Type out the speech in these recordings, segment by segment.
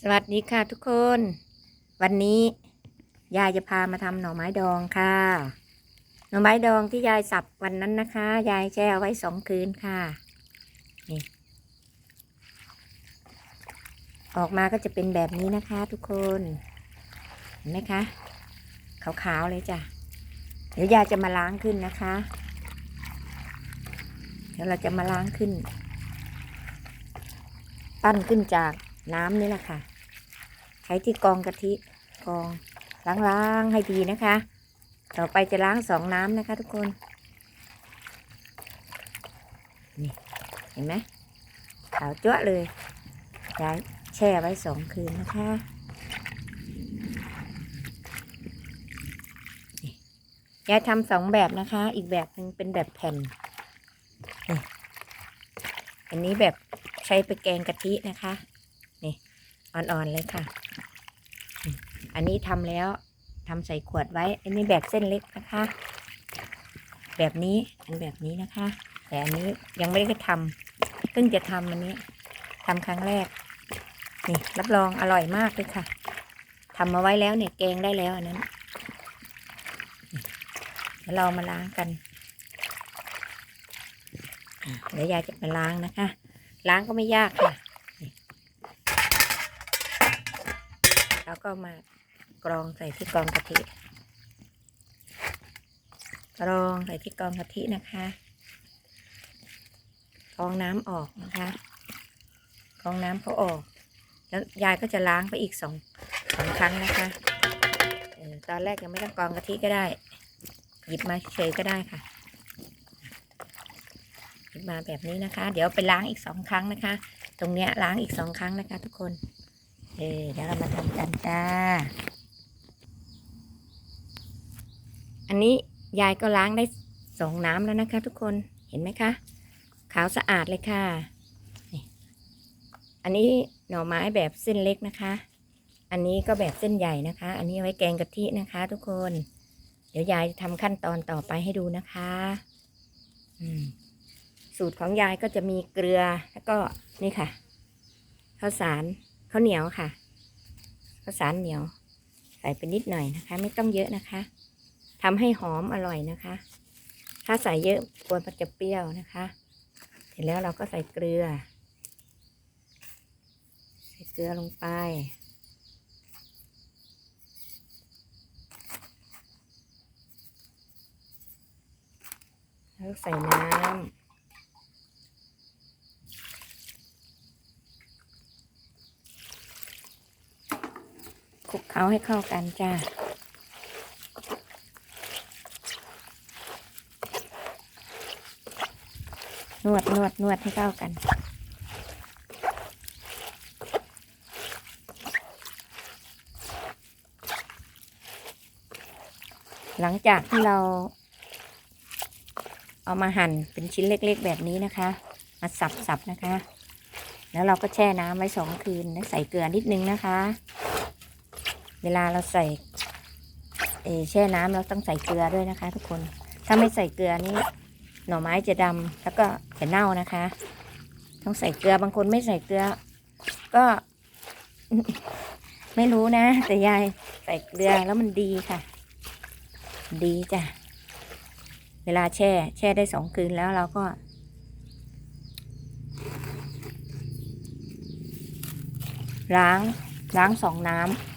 สวัสดีค่ะทุกคน วันนี้ยายจะพามาทำหน่อไม้ดองค่ะ หน่อไม้ดองที่ยายสับวันนั้นนะคะ ยายแช่เอาไว้สองคืนค่ะนี่ออกมาก็จะเป็นแบบนี้นะคะ ทุกคนเห็นไหมคะขาวๆเลยจ้ะเดี๋ยวยายจะมาล้างขึ้นนะคะ เดี๋ยวเราจะมาล้างขึ้น ปั้นขึ้นจาก น้ำนี่แหละค่ะ ใช้ที่กองกะทิกองล้างๆให้ดีนะคะ ต่อไปจะล้างสองน้ำนะคะ ทุกคนนี่เห็นไหมขาวจ้วเลยย้ายแช่ไว้สองคืนนะคะยายทำสองแบบนะคะ อีกแบบหนึ่งเป็นแบบแผ่น อันนี้แบบใช้ไปแกงกะทินะคะ อ่อนๆเลยค่ะ อันนี้ทำแล้วทำใส่ขวดไว้ อันนี้แบบเส้นเล็กนะคะ แบบนี้อันแบบนี้นะคะ แต่อันนี้ยังไม่ได้ทำเพิ่งจะทำอันนี้ทำครั้งแรก นี่รับรองอร่อยมากเลยค่ะทำมาไว้แล้วเนี่ยแกงได้แล้วอันนั้นเรามาล้างกันเดี๋ยวยายจะมาล้างนะคะ ล้างก็ไม่ยากค่ะนี่ แล้วก็มากรองใส่ที่กรองกะทิกรองใส่ที่กรองกะทินะคะกรองน้ำออกนะคะกรองน้ำเขาออก แล้วยายก็จะล้างไปอีกสองสองครั้งนะคะตอนแรกยังไม่ต้องกรองกะทิก็ได้ หยิบมาเฉยก็ได้ค่ะหยิบมาแบบนี้นะคะ เดี๋ยวไปล้างอีกสองครั้งนะคะ ตรงเนี้ยล้างอีกสองครั้งนะคะ ทุกคน เอเดี๋ยวเรามาทำกันจ้า อันนี้ยายก็ล้างได้สองน้ำแล้วนะคะ ทุกคนเห็นไหมคะ ขาวสะอาดเลยค่ะ อันนี้หน่อไม้แบบเส้นเล็กนะคะ อันนี้ก็แบบเส้นใหญ่นะคะ อันนี้ไว้แกงกะทินะคะ ทุกคน เดี๋ยวยายจะทำขั้นตอนต่อไปให้ดูนะคะสูตรของยายก็จะมีเกลือแล้วก็นี่ค่ะข้าวสาร ข้าวเหนียวค่ะข้าวสารเหนียว ใส่ไปนิดหน่อยนะคะ ไม่ต้องเยอะนะคะทำให้หอมอร่อยนะคะ ถ้าใส่เยอะกลัวมันจะเปรี้ยวนะคะ เสร็จแล้วเราก็ใส่เกลือ ใส่เกลือลงไปแล้วใส่น้ำ ลุกเคล้าให้เข้ากันจ้านวดนวดนวดให้เข้ากัน หลังจากที่เราเอามาหั่นเป็นชิ้นเล็กๆแบบนี้นะคะ มาสับๆนะคะ แล้วเราก็แช่น้ำไว้สองคืนแล้วใส่เกลือนิดนึงนะคะ เวลาเราใส่แช่น้ำเราต้องใส่เกลือด้วยนะคะ ทุกคน ถ้าไม่ใส่เกลือนี่หน่อไม้จะดำแล้วก็จะเน่านะคะ ต้องใส่เกลือบางคนไม่ใส่เกลือ ก็ ไม่รู้นะ แต่ยายใส่เกลือแล้วมันดีค่ะ ดีจ้ะเวลาแช่ แช่ได้สองคืนแล้วเราก็ล้างล้างสองน้ำ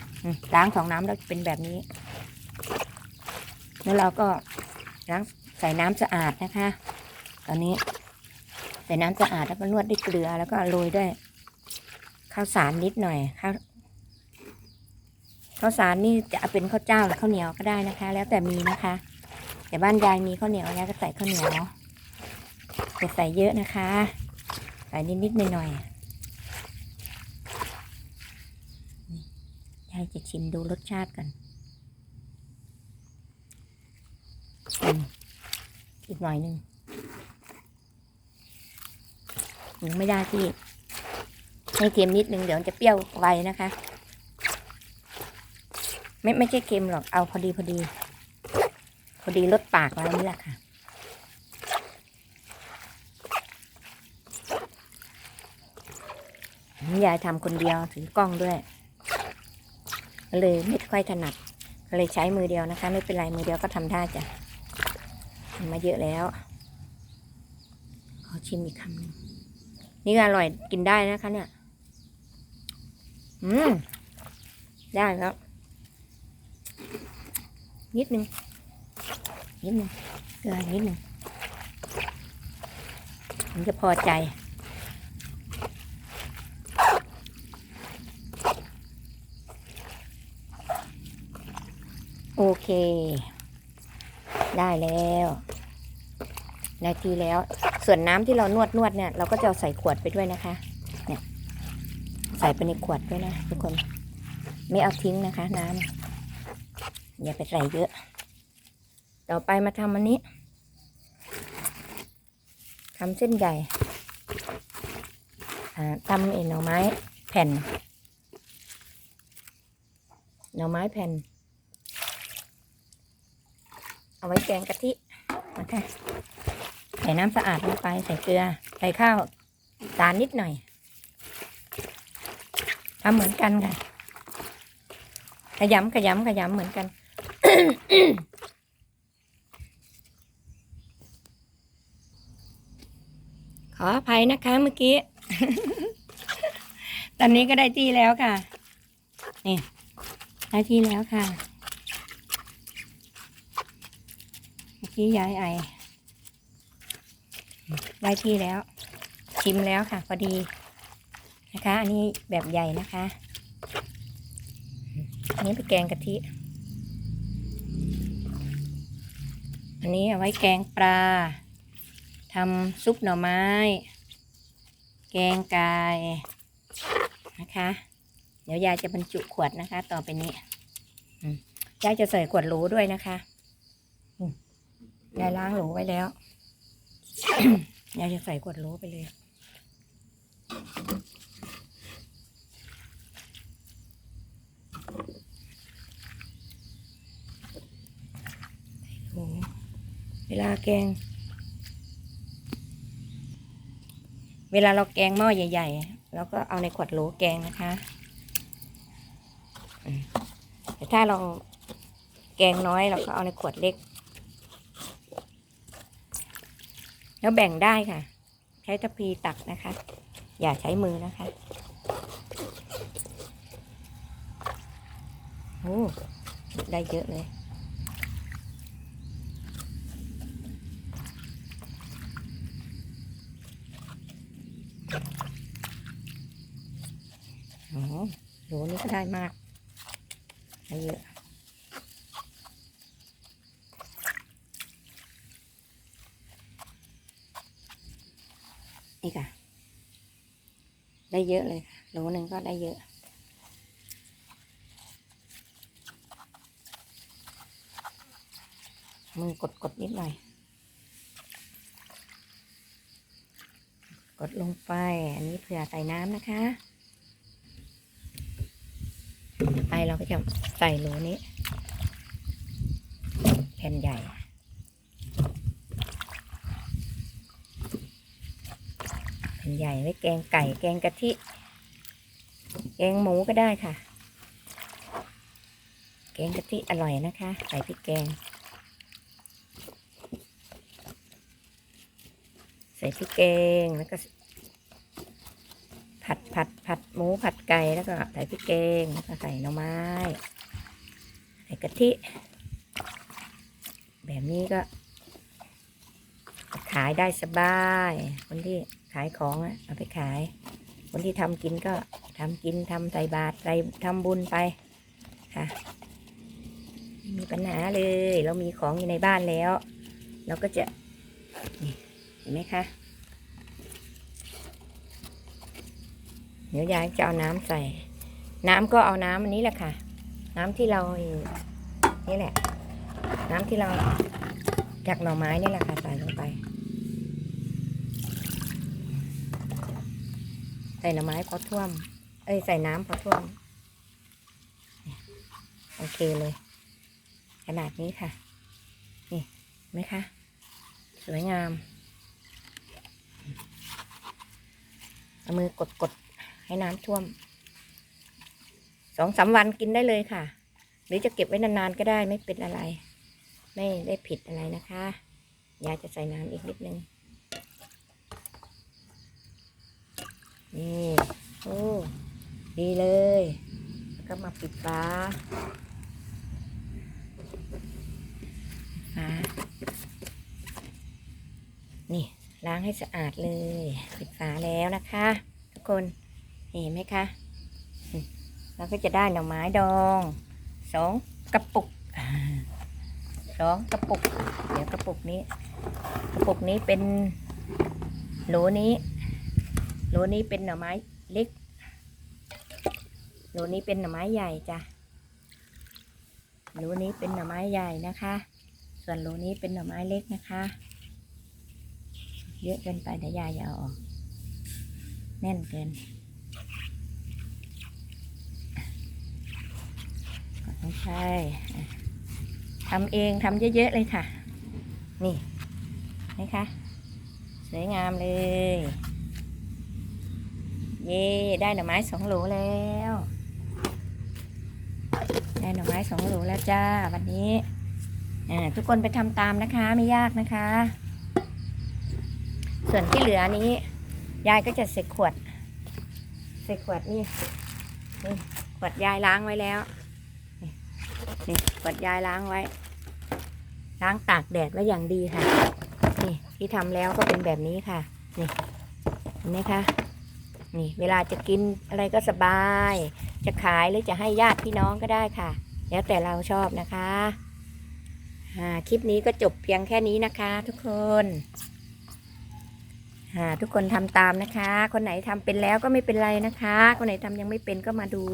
ล้างสองน้ำแล้วเป็นแบบนี้ แล้วเราก็ล้างใส่น้ำสะอาดนะคะ ตอนนี้ใส่น้ำสะอาดแล้วก็นวดด้วยเกลือแล้วก็โรยด้วยข้าวสารนิดหน่อยข้าวข้าวสารนี่จะเป็นข้าวเจ้าหรือข้าวเหนียวก็ได้นะคะ แล้วแต่มีนะคะ แต่บ้านยายมีข้าวเหนียวยายก็ใส่ข้าวเหนียวจะใส่เยอะนะคะ ใส่นิดๆหน่อยๆยายจะชิมดูรสชาติกันอีกหน่อยหนึ่งยังไม่ได้พี่ให้เค็มนิดนึงเดี๋ยวจะเปรี้ยวไวนะคะ ไม่ไม่ใช่เค็มหรอกเอาพอดีพอดี พอดีลดปากเรานี่แหละค่ะยายทำคนเดียวถือกล้องด้วย เลยไม่ค่อยถนัดเลยใช้มือเดียวนะคะ ไม่เป็นไรมือเดียวก็ทำได้จ้ะทำมาเยอะแล้ว ขอชิมอีกคำหนึ่งนี่ก็อร่อยกินได้นะคะเนี่ย อืม ได้แล้ว นิดนึง นิดนึงเกลือนิดนึงผมจะพอใจ โอเค ได้แล้ว ได้ทีแล้ว ส่วนน้ำที่เรานวดนวดเนี่ย เราก็จะใส่ขวดไปด้วยนะคะ เนี่ย ใส่ไปในขวดด้วยนะทุกคน ไม่เอาทิ้งนะคะ น้ำอย่าไปใส่เยอะ ต่อไปมาทำอันนี้ทำเส้นใหญ่อ่าทำเอ็นหน่อไม้แผ่น หน่อไม้แผ่น เอาไว้แกงกะทินะคะใส่น้ำสะอาดลงไปใส่เกลือ ใส่ข้าวตาลนิดหน่อยทำเหมือนกันค่ะ ขยำขยำขยำเหมือนกัน ขออภัยนะคะเมื่อกี้ ตอนนี้ก็ได้ที่แล้วค่ะ นี่ ได้ที่แล้วค่ะ เมื่อ กี้ย้ายไอ ได้ที่แล้ว ชิมแล้วค่ะ พอดีนะคะ อันนี้แบบใหญ่นะคะ อันนี้เป็นแกงกะทิ อันนี้เอาไว้แกงปลาทำซุปหน่อไม้ แกงไก่นะคะ เดี๋ยวยายจะบรรจุขวดนะคะ ต่อไปนี้ยายจะใส่ขวดโหลด้วยนะคะ ยายล้างโหลไว้แล้ว ยายจะใส่ขวดโหลไปเลยโอ้โหเวลาแกง เวลาเราแกงหม้อใหญ่ๆเราก็เอาในขวดโหลแกงนะคะอืมแต่ถ้าเราแกงน้อยเราก็เอาในขวดเล็ก แล้วแบ่งได้ค่ะ ใช้ทัพีตักนะคะ อย่าใช้มือนะคะโอ้ได้เยอะเลยอ๋อโหนี่ก็ได้มากได้เยอะ นี่ค่ะ ได้เยอะเลยค่ะโลหนึ่งก็ได้เยอะ มือกดกดๆนิดหน่อย กดลงไป อันนี้เผื่อใส่น้ำนะคะ ไปเราก็จะใส่โลนี้ แผ่นใหญ่ แผ่น ใหญ่ไว้แกงไก่แกงกะทิ แกงหมูก็ได้ค่ะ แกงกะทิอร่อยนะคะ ใส่พริกแกง ใส่พริกแกงแล้วก็ ผัดผัดผัดหมูผัดไก่แล้วก็ใส่พริกแกงแล้วก็ใส่หน่อไม้ ใส่กะทิ แบบนี้ก็ขายได้สบายคนที่ายของอะเอาไปขาย คนที่ทำกินก็ทำกินทำใส่บาตรใส่ทำบุญไปค่ะไม่มีปัญหาเลย เรามีของอยู่ในบ้านแล้ว เราก็จะเห็นไหมคะเดี๋ยวยายจะเอาน้ำใส่ น้ำก็เอาน้ำอันนี้แหละค่ะ น้ำที่เรานี่แหละ น้ำที่เราจากหน่อไม้นี่แหละค่ะใส่ลงไป ใส่หน่อไม้พอท่วม เอ้ยใส่น้ำพอท่วม โอเคเลย ขนาดนี้ค่ะ นี่ไหมคะ สวยงามเอามือกดกดๆให้น้ำท่วมสองสามวันกินได้เลยค่ะ หรือจะเก็บไว้นานๆก็ได้ไม่เป็นอะไร ไม่ได้ผิดอะไรนะคะ ยายจะใส่น้ำอีกนิดนึง นี่โอ้ดีเลยแล้วก็มาปิดฝาฝานี่ล้างให้สะอาดเลย ปิดฝาแล้วนะคะ ทุกคนเห็นไหมคะเราก็จะได้หน่อไม้ดองสองกระปุกสองกระปุก เดี๋ยวกระปุกนี้ กระปุกนี้เป็นโหลนี้ โหลนี้เป็นหน่อไม้เล็ก โหลนี้เป็นหน่อไม้ใหญ่จ้ะโหลนี้เป็นหน่อไม้ใหญ่นะคะ ส่วนโหลนี้เป็นหน่อไม้เล็กนะคะ เยอะเกินไปเดี๋ยวยายจะเอาออก แน่นเกินไม่ใช่ทำเองทำเยอะๆเลยค่ะ นี่นะคะ สวยงามเลย เย่ได้หน่อไม้สองโหลแล้ว ได้หน่อไม้สองโหลแล้วจ้าวันนี้อ่าทุกคนไปทำตามนะคะไม่ยากนะคะ ส่วนที่เหลือนี้ ยายก็จะใส่ขวด ใส่ขวดนี่นี่ขวดยายล้างไว้แล้วนี่นี่ขวดยายล้างไว้ ล้างตากแดดไว้อย่างดีค่ะ นี่ที่ทำแล้วก็เป็นแบบนี้ค่ะ นี่เห็นไหมคะ นี่เวลาจะกินอะไรก็สบาย จะขายหรือจะให้ญาติพี่น้องก็ได้ค่ะ แล้วแต่เราชอบนะคะอ่าคลิปนี้ก็จบเพียงแค่นี้นะคะ ทุกคนอ่าทุกคนทำตามนะคะ คนไหนทำเป็นแล้วก็ไม่เป็นไรนะคะ คนไหนทำยังไม่เป็นก็มาดู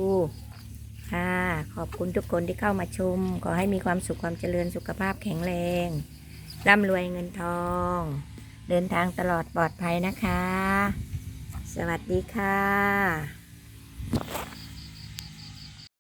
ค่ะขอบคุณทุกคนที่เข้ามาชม ขอให้มีความสุขความเจริญสุขภาพแข็งแรงร่ำรวยเงินทอง เดินทางตลอดปลอดภัยนะคะ สวัสดีค่ะ